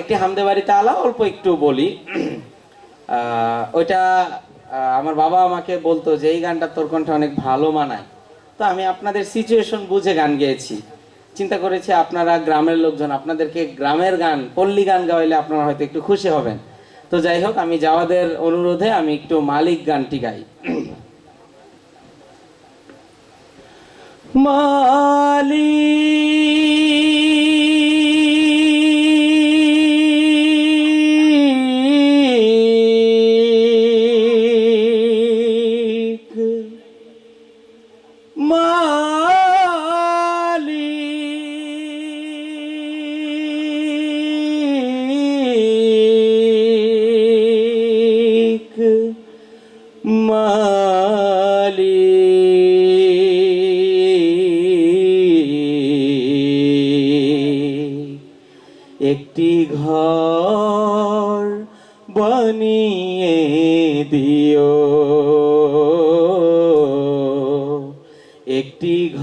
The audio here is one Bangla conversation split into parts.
একটি হামদে বাড়িতে আলা অল্প একটু বলি। ওইটা আমার বাবা আমাকে বলতো যে, এই গানটা তোর কণ্ঠে অনেক ভালো মানায়। তো আমি আপনাদের সিচুয়েশন বুঝে গান গেয়েছি। চিন্তা করেছি, আপনারা গ্রামের লোকজন, আপনাদেরকে গ্রামের গান, পল্লী গান গাওয়াইলে আপনারা হয়তো একটু খুশি হবেন। তো যাই হোক, আমি যাওয়াদের অনুরোধে আমি একটু মালিক গানটি গাই। মালিক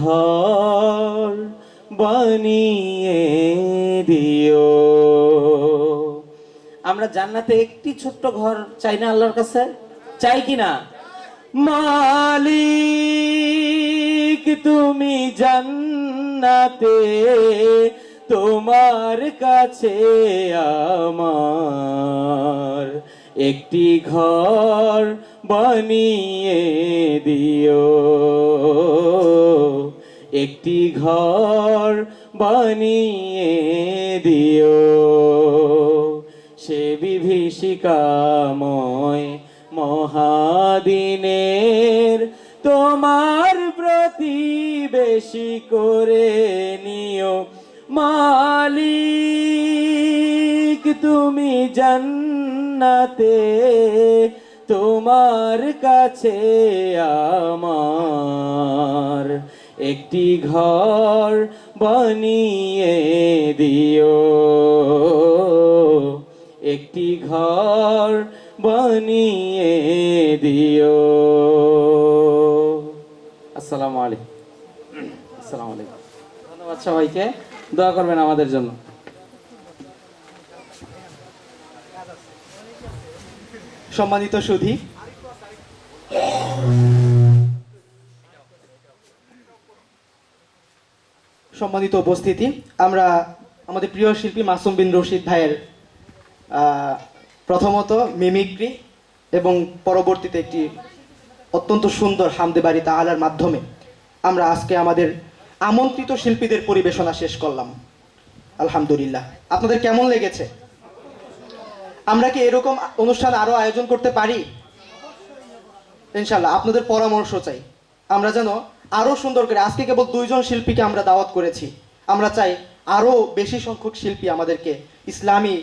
ঘর বানিয়ে দিও। আমরা জান্নাতে একটি ছোট্ট ঘর চাই না আল্লাহর কাছে? চাই কি না? মালিক, তুমি জান্নাতে, তোমার কাছে আমার একটি ঘর বানিয়ে দিও। একটি ঘর বানিয়ে দিও। সে বিভীষিকাময় মহাদিনের তোমার প্রতিবেশী করে নিও। মালিক, তুমি জান্নাতে, তোমার কাছে আমার একটি ঘর বানিয়ে দিও। একটি ঘর বানিয়ে দিও। আসসালামু আলাইকুম। আসসালামু আলাইকুম। ধন্যবাদ সবাইকে। দোয়া করবেন আমাদের জন্য। সম্মানিত সুধী। সম্মানিত উপস্থিতি। আমরা আমাদের প্রিয় শিল্পী মাসুম বিন রশিদ ভাইয়ের প্রথমত মিমিক্রি এবং পরবর্তীতে একটি অত্যন্ত সুন্দর হামদে বাড়ি তাহালার মাধ্যমে আমরা আজকে আমাদের আমন্ত্রিত শিল্পীদের পরিবেশনা শেষ করলাম। আলহামদুলিল্লাহ। আপনাদের কেমন লেগেছে? আমরা কি এরকম অনুষ্ঠান আরও আয়োজন করতে পারি? ইনশাল্লাহ আপনাদের পরামর্শ চাই। আমরা যেন আরও সুন্দর করে। আজকে কেবল দুইজন শিল্পীকে আমরা দাওয়াত করেছি। আমরা চাই আরও বেশি সংখ্যক শিল্পী আমাদেরকে ইসলামী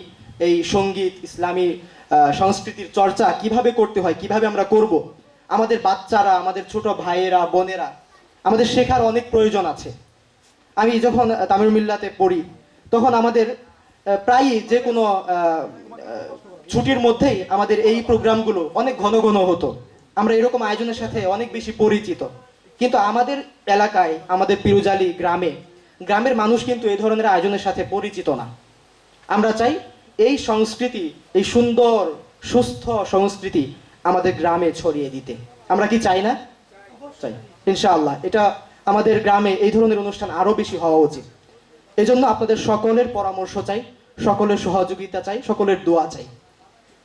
এই সংগীত, ইসলামী সংস্কৃতির চর্চা কীভাবে করতে হয়, কীভাবে আমরা করব। আমাদের বাচ্চারা, আমাদের ছোট ভাইয়েরা, বোনেরা, আমাদের শেখার অনেক প্রয়োজন আছে। আমি যখন তামিল মিল্লাতে পড়ি, তখন আমাদের প্রায়ই যে কোনো ছুটির মধ্যেই আমাদের এই প্রোগ্রামগুলো অনেক ঘন ঘন হতো। আমরা এরকম আয়োজনের সাথে অনেক বেশি পরিচিত। কিন্তু আমাদের এলাকায়, আমাদের পিরুজালি গ্রামে, গ্রামের মানুষ কিন্তু এই ধরনের আয়োজনের সাথে পরিচিত না। আমরা চাই এই সংস্কৃতি, এই সুন্দর, সুস্থ সংস্কৃতি আমাদের গ্রামে ছড়িয়ে দিতে। আমরা কি চাই না? চাই, ইনশাআল্লাহ। এটা আমাদের গ্রামে এই ধরনের অনুষ্ঠান আরও বেশি হওয়া উচিত। এজন্য আপনাদের সকলের পরামর্শ চাই, সকলের সহযোগিতা চাই, সকলের দোয়া চাই।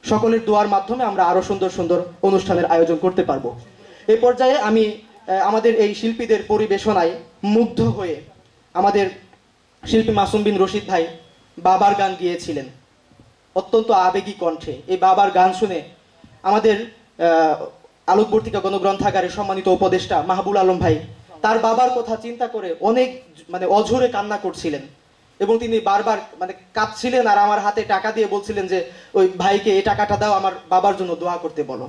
সকলের দোয়ার মাধ্যমে আমরা আরও সুন্দর সুন্দর অনুষ্ঠানের আয়োজন করতে পারব। এই পর্যায়ে আমি আমাদের এই শিল্পীদের পরিবেশনায় মুগ্ধ হয়ে আমাদের শিল্পী মাসুম বিন রশিদ ভাই বাবার গান গিয়েছিলেন। অত্যন্ত আবেগী কণ্ঠে। এই বাবার গান শুনে আমাদের আলোকবর্তিকা গণগ্রন্থাগারের সম্মানিত উপদেষ্টা মাহবুল আলম ভাই তার বাবার কথা চিন্তা করে অনেক মানে অঝরে কান্না করছিলেন এবং তিনি বারবার মানে কাঁদছিলেন আর আমার হাতে টাকা দিয়ে বলছিলেন যে, ওই ভাইকে এই টাকাটা দাও, আমার বাবার জন্য দোয়া করতে বলো।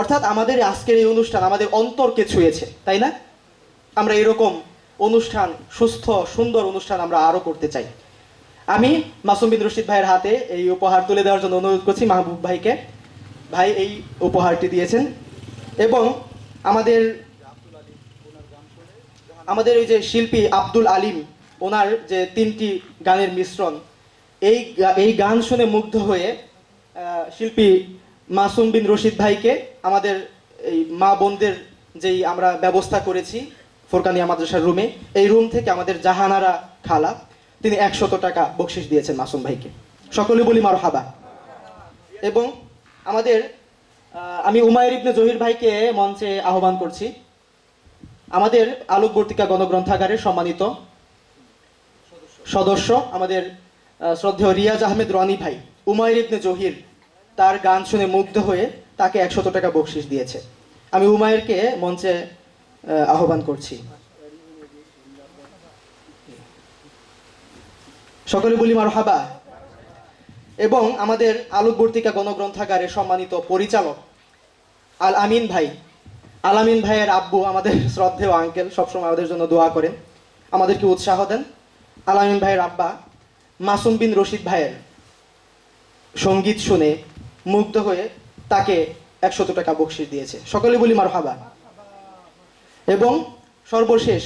অর্থাৎ আমাদের আজকের এই অনুষ্ঠান আমাদের অন্তরকে ছুঁয়েছে, তাই না? আমরা এরকম অনুষ্ঠান, সুস্থ, সুন্দর অনুষ্ঠান আমরা আরও করতে চাই। আমি মাসুম বিন রশিদ ভাইয়ের হাতে এই উপহার তুলে দেওয়ার জন্য অনুরোধ করছি মাহবুব ভাইকে। ভাই, এই উপহারটি দিয়েছেন এবং আমাদের আমাদের ওই যে শিল্পী আব্দুল আলিম, ওনার যে তিনটি গানের মিশ্রণ, এই এই গান শুনে মুগ্ধ হয়ে শিল্পী মাসুম বিন রশিদ ভাইকে আমাদের এই মা বোনদের যেই আমরা ব্যবস্থা করেছি ফোরকানিয়া মাদ্রাসার রুমে এই রুম থেকে আমাদের জাহানারা খালা, তিনি একশত টাকা বকশিস দিয়েছেন মাসুম ভাইকে। সকলে বলি মার হাবা এবং আমাদের আমি উমায়ের ইবনে জহির ভাইকে মঞ্চে আহ্বান করছি। আমাদের আলোকবর্তিকা গণগ্রন্থাগারের সম্মানিত সদস্য, আমাদের শ্রদ্ধেয় রিয়াজ আহমেদ রনি ভাই, উমায়ের ইবনে জহির। তার গান শুনে মুগ্ধ হয়ে তাকে একশত টাকা বকশিস দিয়েছে। আমি উমায়েরকে মঞ্চে আহ্বান করছি। সকলে বলি মার হাবা এবং আমাদের আলোকবর্তিকা গণগ্রন্থাগারের সম্মানিত পরিচালক আল আমিন ভাই। আল আমিন ভাইয়ের আব্বু আমাদের শ্রদ্ধেয় আঙ্কেল, সবসময় আমাদের জন্য দোয়া করেন। আমাদেরকে উৎসাহ দেন। আল আমিন ভাইয়ের আব্বা মাসুম বিন রশিদ ভাইয়ের সংগীত শুনে মুগ্ধ হয়ে তাকে একশত টাকা বকশিস দিয়েছে। সকলে বলি মার হাবা এবং সর্বশেষ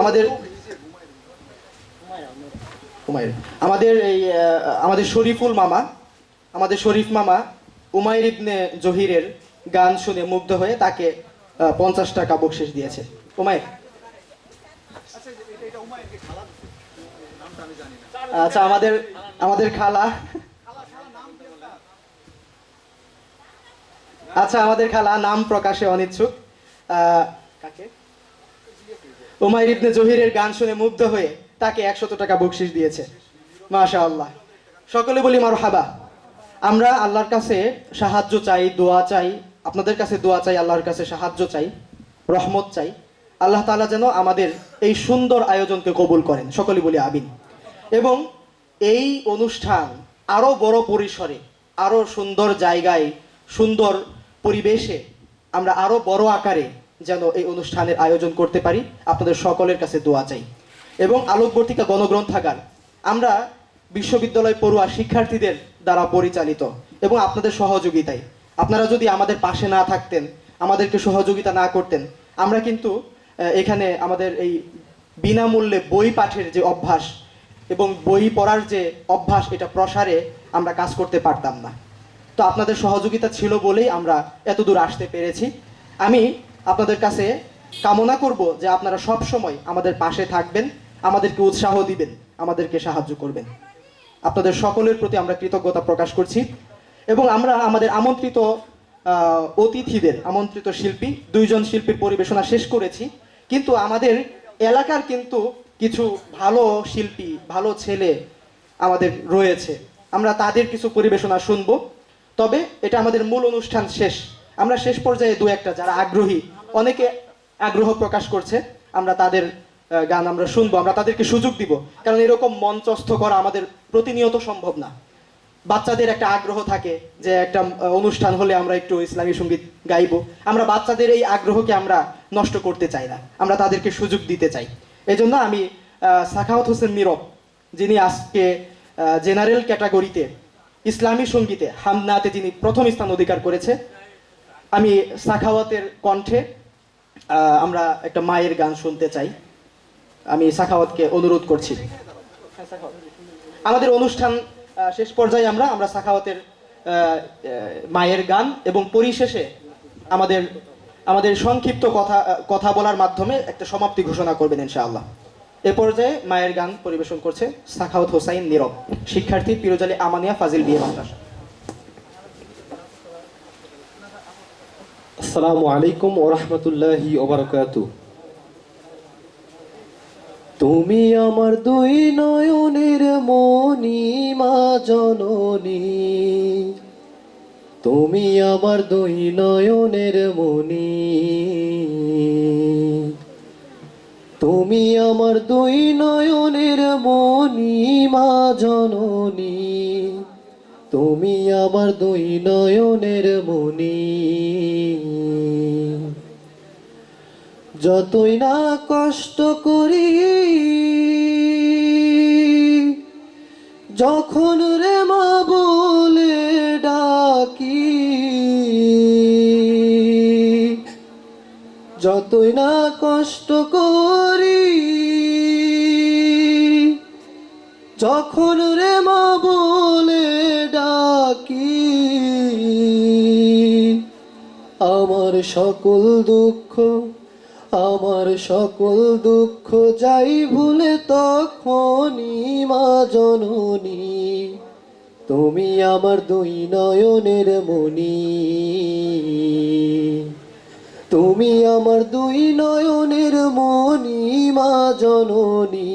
আমাদের উমায়ের আমাদের এই আমাদের শরীফুল মামা, আমাদের শরীফ মামা উমায়ের ইবনে জহিরের গান শুনে মুগ্ধ হয়ে তাকে পঞ্চাশ টাকা বকশিস দিয়েছে। উমায়ের আচ্ছা আমাদের আমাদের খালা। আচ্ছা আমাদের খালা, নাম প্রকাশে অনিচ্ছুক। উমাইর ইবনে জহিরের গান শুনে মুগ্ধ হয়ে তাকে একশত টাকা বকশিস দিয়েছে। মাশা আল্লাহ সকলে বলি মার হাবা আমরা আল্লাহর কাছে সাহায্য চাই, দোয়া চাই, আপনাদের কাছে দোয়া চাই, আল্লাহর কাছে সাহায্য চাই, রহমত চাই। আল্লাহ তাআলা যেন আমাদের এই সুন্দর আয়োজনকে কবুল করেন। সকলে বলি আবিন এবং এই অনুষ্ঠান আরও বড় পরিসরে, আরও সুন্দর জায়গায়, সুন্দর পরিবেশে আমরা আরও বড় আকারে যেন এই অনুষ্ঠানের আয়োজন করতে পারি। আপনাদের সকলের কাছে দোয়া চাই। এবং আলোকবর্তিকা গণগ্রন্থাগার, আমরা বিশ্ববিদ্যালয় পড়ুয়া শিক্ষার্থীদের দ্বারা পরিচালিত এবং আপনাদের সহযোগিতায়। আপনারা যদি আমাদের পাশে না থাকতেন, আমাদেরকে সহযোগিতা না করতেন, আমরা কিন্তু এখানে আমাদের এই বিনামূল্যে বই পাঠের যে অভ্যাস এবং বই পড়ার যে অভ্যাস, এটা প্রসারে আমরা কাজ করতে পারতাম না। তো আপনাদের সহযোগিতা ছিল বলেই আমরা এত দূর আসতে পেরেছি। আমি আপনাদের কাছে কামনা করব যে আপনারা সব সময় আমাদের পাশে থাকবেন, আমাদেরকে উৎসাহ দিবেন, আমাদেরকে সাহায্য করবেন। আপনাদের সকলের প্রতি আমরা কৃতজ্ঞতা প্রকাশ করছি এবং আমরা আমাদের আমন্ত্রিত অতিথিদের, আমন্ত্রিত শিল্পী, দুইজন শিল্পীর পরিবেশনা শেষ করেছি। কিন্তু আমাদের এলাকার কিন্তু কিছু ভালো শিল্পী, ভালো ছেলে আমাদের রয়েছে। আমরা তাদের কিছু পরিবেশনা শুনব। তবে এটা আমাদের মূল অনুষ্ঠান শেষ। আমরা শেষ পর্যায়ে দু একটা, যারা আগ্রহী, অনেকে আগ্রহ প্রকাশ করছে। আমরা তাদের গান আমরা শুনব, আমরা তাদেরকে সুযোগ দিব। কারণ এরকম মঞ্চস্থ করা আমাদের প্রতিনিয়ত সম্ভব না। বাচ্চাদের একটা আগ্রহ থাকে যে একটা অনুষ্ঠান হলে আমরা একটু ইসলামী সংগীত গাইবো। আমরা বাচ্চাদের এই আগ্রহকে আমরা নষ্ট করতে চাই না। আমরা তাদেরকে সুযোগ দিতে চাই। এই জন্য আমি সাখাওয়াত হোসেন নীরব যিনি আজকে জেনারেল ক্যাটাগরিতে ইসলামী সঙ্গীতে হামনাতে যিনি প্রথম স্থান অধিকার করেছে, আমি সাখাওয়াতের কণ্ঠে আমরা একটা মায়ের গান শুনতে চাই। আমি সাখাওয়াতকে অনুরোধ করছি। আমাদের অনুষ্ঠান শেষ পর্যায়ে আমরা আমরা সাখাওয়াতের মায়ের গান এবং পরিশেষে আমাদের আমাদের সংক্ষিপ্ত কথা কথা বলার মাধ্যমে একটা সমাপ্তি ঘোষণা করবেন ইনশাআল্লাহ। এ পর্যায়ে মায়ের গান পরিবেশন করছে সাখাওয়াত হোসাইন নীরব, শিক্ষার্থী পিরোজালি আমানিয়া ফাজিল বিয়ে মাদ্রাসা। আসসালামু আলাইকুম ওরহমতুল্লাহি ওবরাকাতু তুমি আমার দুই নয়নের মনি মা জননী। তুমি আমার দুই নয়নের মনি তুমি আমার দুই নয়নের মনি মা জননী। তুমি আমার দুই নয়নের মনি যতই না কষ্ট করি, যখন রে মা বলে ডাকি যত কতই না কষ্ট করি, যখন রে মা বলে ডাকি, আমার সকল দুঃখ, আমার সকল দুঃখ যাই ভুলে তখনই মা জননী, তুমি আমার দুই নয়নের মনি তুমি আমার দুই নয়নের মনি মা জননী।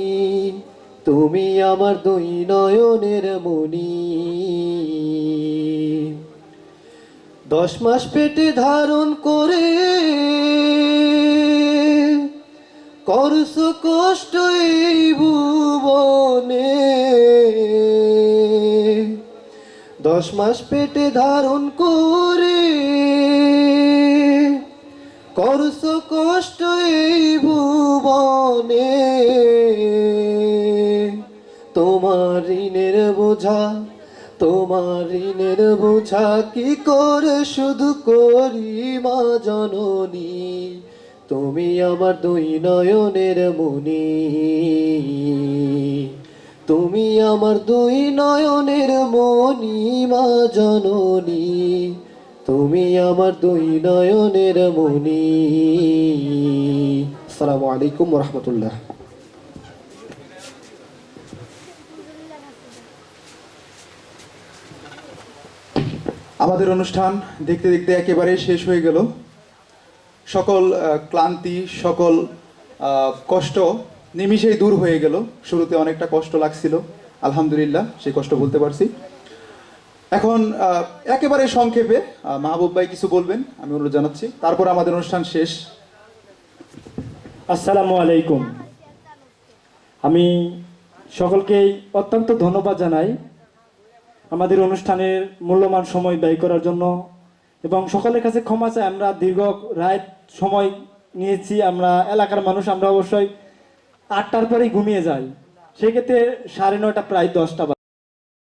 তুমি আমার দুই নয়নের মনি দশ মাস পেটে ধারণ করে করস কষ্ট এই ভুবনে। দশ মাস পেটে ধারণ করে করস কষ্ট এই ভুবনে। তোমার ঋণের বোঝা, তোমার ঋণের বোঝা কি করে শুধু করি মা জননী? তুমি আমার দুই নয়নের মনি। তুমি আমার দুই নয়নের মনি মা জননী। তুমি আমার দুই নয়নের মনি আসসালামু আলাইকুম রহমতুল্লাহ আমাদের অনুষ্ঠান দেখতে দেখতে একেবারে শেষ হয়ে গেল। সকল ক্লান্তি, সকল কষ্ট নিমিষেই দূর হয়ে গেল। শুরুতে অনেকটা কষ্ট লাগছিল। আলহামদুলিল্লাহ, সেই কষ্ট বলতে পারছি। এখন একেবারে সংক্ষেপে মাহবুব ভাই কিছু বলবেন, আমি অনুরোধ জানাচ্ছি। তারপর আমাদের অনুষ্ঠান শেষ। আসসালামু আলাইকুম। আমি সকলকেই অত্যন্ত ধন্যবাদ জানাই আমাদের অনুষ্ঠানের মূল্যবান সময় ব্যয় করার জন্য এবং সকলের কাছে ক্ষমা চাই। আমরা দীর্ঘ রাত সময় নিয়েছি, আমরা এলাকার মানুষ, আমরা অবশ্যই আটটার পরেই ঘুমিয়ে যাই। সেক্ষেত্রে সাড়ে নয়টা, প্রায় দশটা।